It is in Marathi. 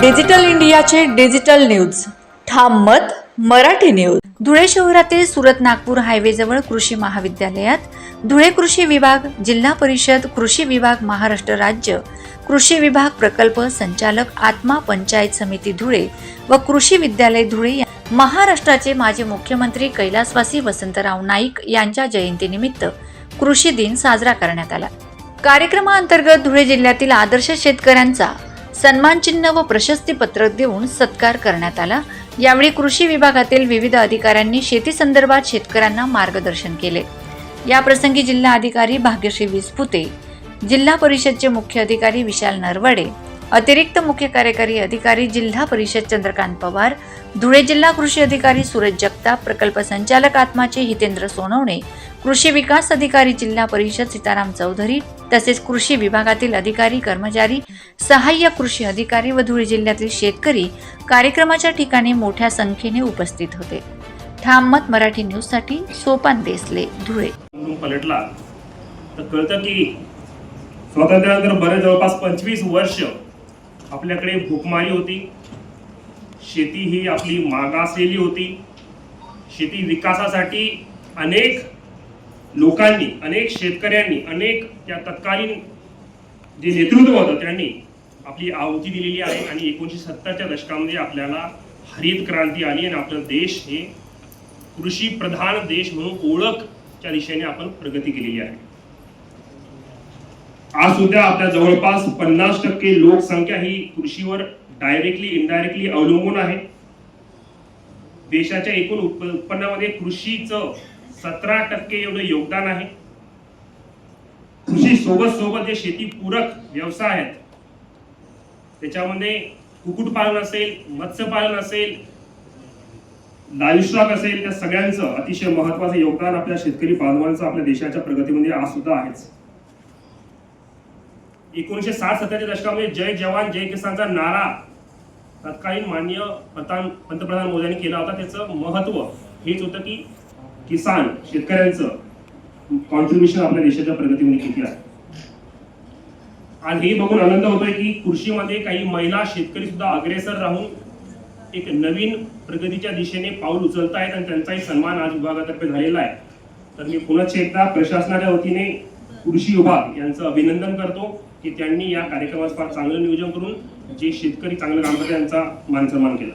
डिजिटल इंडियाचे डिजिटल न्यूज. ठाम मत मराठी न्यूज. धुळे शहरातील सुरत नागपूर हायवेजवळ कृषी महाविद्यालयात धुळे कृषी विभाग जिल्हा परिषद कृषी विभाग महाराष्ट्र राज्य कृषी विभाग प्रकल्प संचालक आत्मा पंचायत समिती धुळे व कृषी विद्यालय धुळे या- महाराष्ट्राचे माजी मुख्यमंत्री कैलासवासी वसंतराव नाईक यांच्या जयंतीनिमित्त कृषी दिन साजरा करण्यात आला. कार्यक्रमाअंतर्गत धुळे जिल्ह्यातील आदर्श शेतकऱ्यांचा सन्मानचिन्ह व प्रशस्तीपत्रक देऊन सत्कार करण्यात आला. यावेळी कृषी विभागातील विविध अधिकाऱ्यांनी शेती संदर्भात शेतकऱ्यांना मार्गदर्शन केले. या प्रसंगी जिल्हा अधिकारी भाग्यश्री विसपुते जिल्हा परिषदचे मुख्य अधिकारी विशाल नरवडे अतिरिक्त मुख्य कार्यकारी अधिकारी जिल्हा परिषद चंद्रकांत पवार धुळे जिल्हा कृषी अधिकारी सूरज जगताप प्रकल्प संचालक आत्माचे हितेंद्र सोनवणे कृषी विकास अधिकारी जिल्हा परिषद सीताराम चौधरी तसेच कृषी विभागातील अधिकारी कर्मचारी सहाय्यक कृषी अधिकारी व धुळे जिल्ह्यातील शेतकरी कार्यक्रमाच्या ठिकाणी मोठ्या संख्येने उपस्थित होते. ठाम मत मराठी न्यूजसाठी सोपान देसले धुळे. पलटला. तर कळतं की स्वातंत्र्यानंतर बरे जवळपास पंचवीस वर्ष आपल्याकडे भूकमारी होती. शेती ही आपली मागासलेली होती. शेती विकासासाठी अनेक लोकांनी अनेक शेतकऱ्यांनी अनेक त्या तत्कालीन जे नेतृत्व होतं त्यांनी आपली आहुती दिलेली आहे आणि एकोणीसशे सत्तरच्या दशकामध्ये आपल्याला हरित क्रांती आली आणि आपला देश हे कृषी प्रधान देश म्हणून ओळखच्या दिशेने आपण प्रगती केलेली आहे. आज सुद्धा आपल्या जवळपास पन्नास टक्के लोकसंख्या ही कृषीवर डायरेक्टली इनडायरेक्टली अवलंबून आहे. देशाच्या एकूण उत्पन्नामध्ये कृषीचं सतरा टक्के एवढं योगदान आहे. कृषी सोबत सोबत जे शेतीपूरक व्यवसाय आहेत त्याच्यामध्ये कुक्कुटपालन असेल मत्स्यपालन असेल लाईव्हस्टॉक असेल त्या सगळ्यांचं अतिशय महत्वाचं योगदान आपल्या शेतकरी बांधवांचं आपल्या देशाच्या प्रगतीमध्ये आज सुद्धा आहेच. एकोणीशे साठ सत्तरच्या दशकामध्ये जय जवान जय किसानचा नारा तत्कालीन मान्य प्रधान पंतप्रधान मोदींनी केला होता. त्याचं महत्त्व हेच होतं की किसान शेतकऱ्यांचं कॉन्ट्रीब्युशन आपल्या देशाच्या प्रगतीमध्ये किती आहे? आणि हे बघून आनंद होतोय की कृषीमध्ये काही महिला शेतकरी सुद्धा अग्रेसर राहून एक नवीन प्रगतीच्या दिशेने पाऊल उचलत आहेत आणि त्यांचाही सन्मान आज विभागातर्फे झालेला आहे. तर मी पुनश्च एकदा प्रशासनाच्या वतीने कृषी विभाग यांचं अभिनंदन करतो की त्यांनी या कार्यक्रमाचं फार चांगलं नियोजन करून जे शेतकरी चांगलं काम करतात त्यांचा मानसन्मान केला.